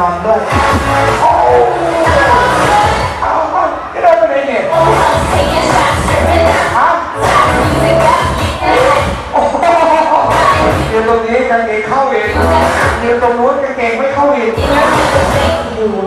นอนด้วยเอาเอาพี่โดนไปไหนเนี่ยฮะโอ้โหยืนตรงนี้กางเกงเข้าอีกยืนตรงนู้นกางเกงไม่เข้าอีกโอ้โห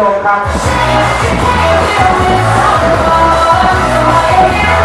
พี่โดมครับว่า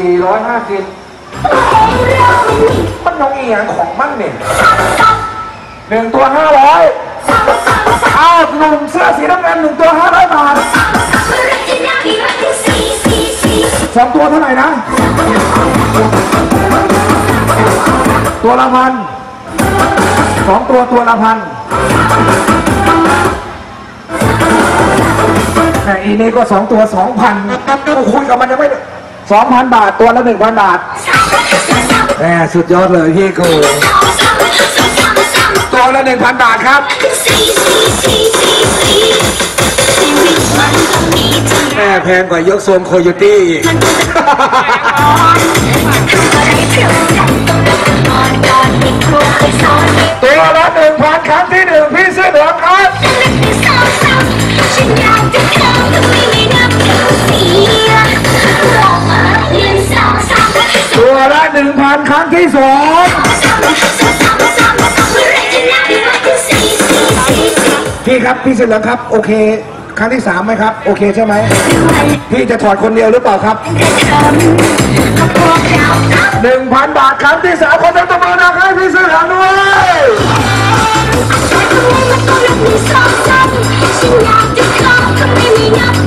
สี่ร้อยห้าสิบมันน้องอีหยังของมันเนี่ยหนึ่งตัวห้าร้อยอ้าวหนุ่มเสื้อสีน้ำเงินหนึ่งตัวห้าร้อยบาทสองตัวเท่าไหร่นะ ตัวละพันสองตัวตัวละพันแต่อีนี่ก็สองตัวสองพันก็คุยกับมันยังไม่ สองพันบาทตัวละหนึ่งพันบาทแหมสุดยอดเลยพี่กูตัวละหนึ่งพันบาทครับแม่แพงกว่ายกโซมโคโยตี้อีกตัวละหนึ่งพันครั้งที่หนึ่งพี่เสื้อเหลืองครับ หนึ่งพันครั้งที่สองพี่ครับพี่เสื้อเหลืองครับ โอเค ครั้งที่สามไหมครับ โอเคใช่ไหมพี่จะถอดคนเดียวหรือเปล่าครับหนึ่งพันบาทครั้งที่สามคนต้องตบมือนะครับให้พี่เสื้อเหลืองด้วย To the beat of the drums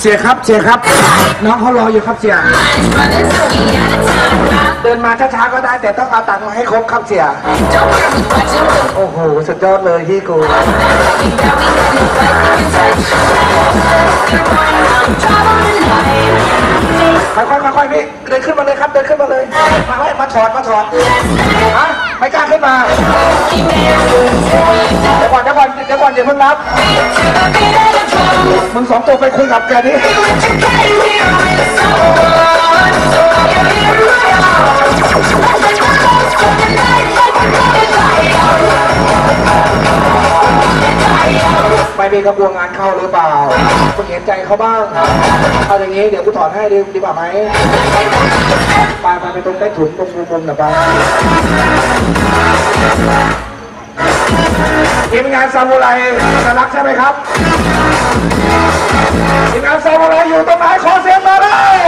เสียครับเสียครับ น้องเขารออยู่ครับเสีย เดินมาช้าๆก็ได้แต่ต้องเอาตังค์มาให้ครบครับเสีย โอ้โหสุดยอดเลยพี่กู ค่อยๆค่อยๆพี่เดินขึ้นมาเลยครับเดินขึ้นมาเลย มาไว้มาถอดมาถอดฮะ ไม่กล้าขึ้นมา เดี๋ยวก่อนเดี๋ยวก่อนเดี๋ยวก่อนอย่าเพิ่งรับ มึงสองตัวไปคุยกับแกดิ มีกระบวนงานเข้าหรือเปล่าคุณเห็นใจเขาบ้าง เอาอย่างนี้เดี๋ยวกูถอดให้ดีดีกว่าไหมไปไปไปตรงใต้ถุนตรงมุมมุมหน่อยไปทีมงานซามูไรน่ารักใช่ไหมครับทีมงานซามูไรอยู่ตรงไหนขอเสียงมาเลย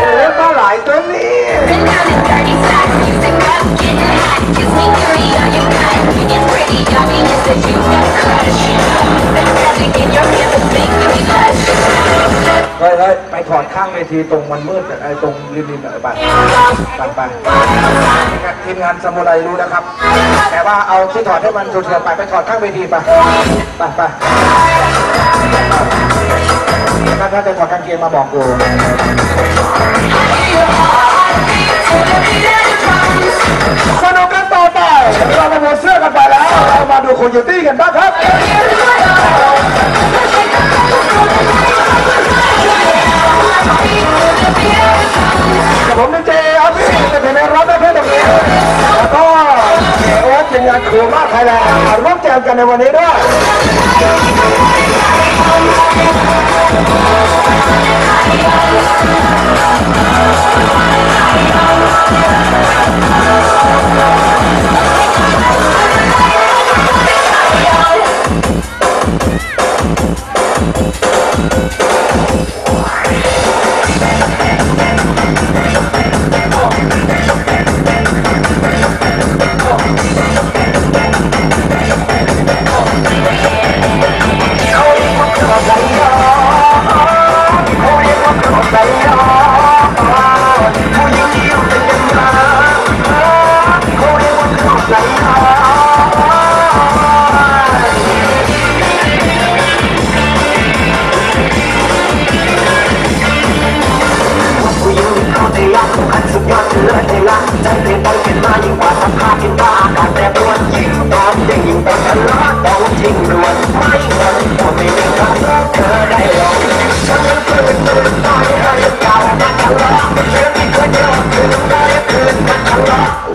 โอ้ยปลาหลตัวนี้ ข้างเวทีตรงมันมืดไอ้ตรงริมริมอะไรไปไปไปทีมงานสมุไรรู้นะครับ แต่ว่าเอาที่ถอดให้มันสุดๆไปไปถอดข้างเวทีไปไปไปถ้าถ้าจะถอดกางเกงมาบอกกูสนุกกัน เรามาหมดเสื้อกันไปแล้ว เรามาดูโคโยตี้กันบ้างครับกับผมดีเจครับพี่เป็นในรับได้เพื่อนตรงนี้แล้วก็ เอโอ๊ตเป็นงานครูมากไทยแลนด์ร่วมแจมกันในวันนี้ด้วย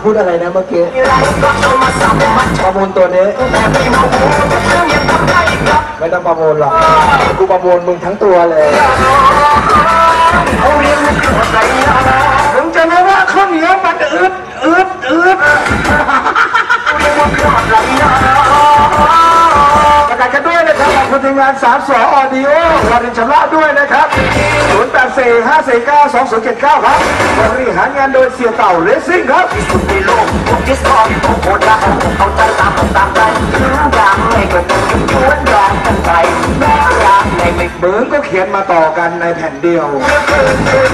พูดอะไรนะเมื่อกี้ประมูลตัวนี้ ไม่ต้องประมูลหรอก กูประมูลมึงทั้งตัวเลยมึงจะรู้ว่าข้าวเหนียวมันอึดอึดอึดประกาศกัน ด้วยนะครับขอบคุณทีมงานสามสออดิโอวารินชำระด้วยนะครับ0 8 4 5 4 9 2 0 7 9ครับบริหารงานโดยเสียเต่าเลสซิ่งครับในโลกพวกที่สอนพวกโคตรรักเอาใจตามผมตามใจถึงอย่างไม่ก็ต้องชวนยอมกันไปแม้รักในไม่มึงก็เขียนมาต่อกันในแผ่นเดียว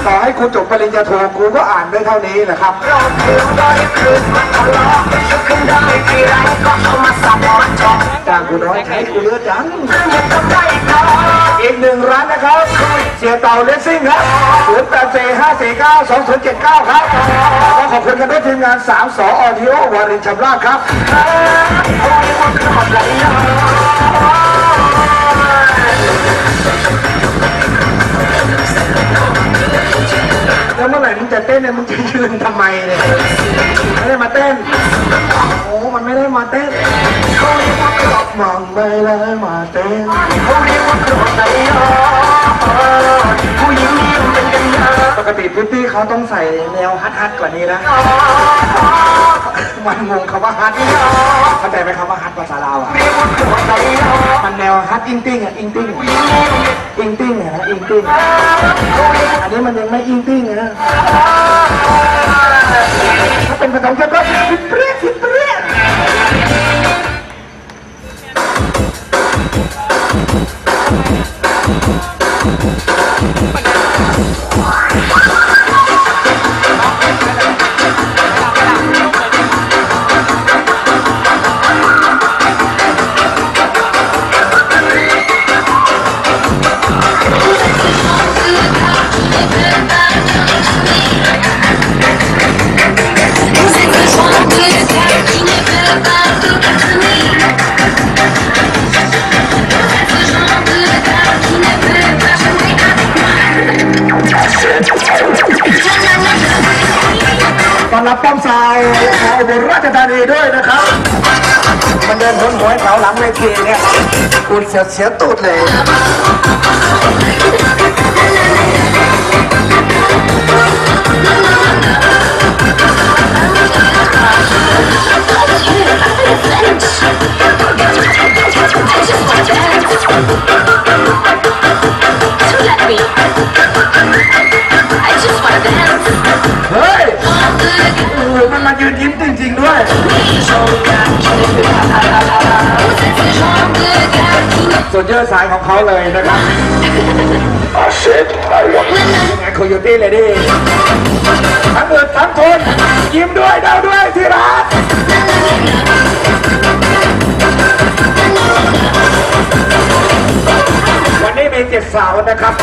ต่อให้กูจบปริญญาโทกูก็อ่านได้เท่านี้นะครับเราคืนได้คืนมันทะเลาะจะขึ้นได้ทีไรก็ จังอีกหนึ่งร้านนะครับ เสียเต่าเลสซิ่งครับ0 8 4 5 4 9 2 0 7 9ครับก็ขอบคุณกันด้วยทีมงาน3สออดิโอวารินชำราบครับ ก็ต้องใส่แนวฮัทฮัทกว่านี้นะมันงงคำว่าฮัทเข้าใจไหมคำว่าฮัทภาษาลาวอะมันแนวฮัทอิงติ้งอะอิงติ้งอิงติ้งอะนะอิงติ้งอันนี้มันยังไม่อิงติ้งอะนะถ้าเป็นภาษาอังกฤษก็ฟิเปรี้ยฟิเปรี้ย Vous รับป้อมสายของอุบลราชธานีด้วยนะครับ มันเดินทนหัวแถวหลังเวทีเนี่ยกูเสียเสียตูดเลย ส่วนเยอะสายของเขาเลยนะครับ I said I want ยังไงโคโยตี้เลยดิทั้งเอิดทั้งทนยิ้มด้วยเดาด้วยที่รักวันนี้มีเจ็ดสาวนะครับ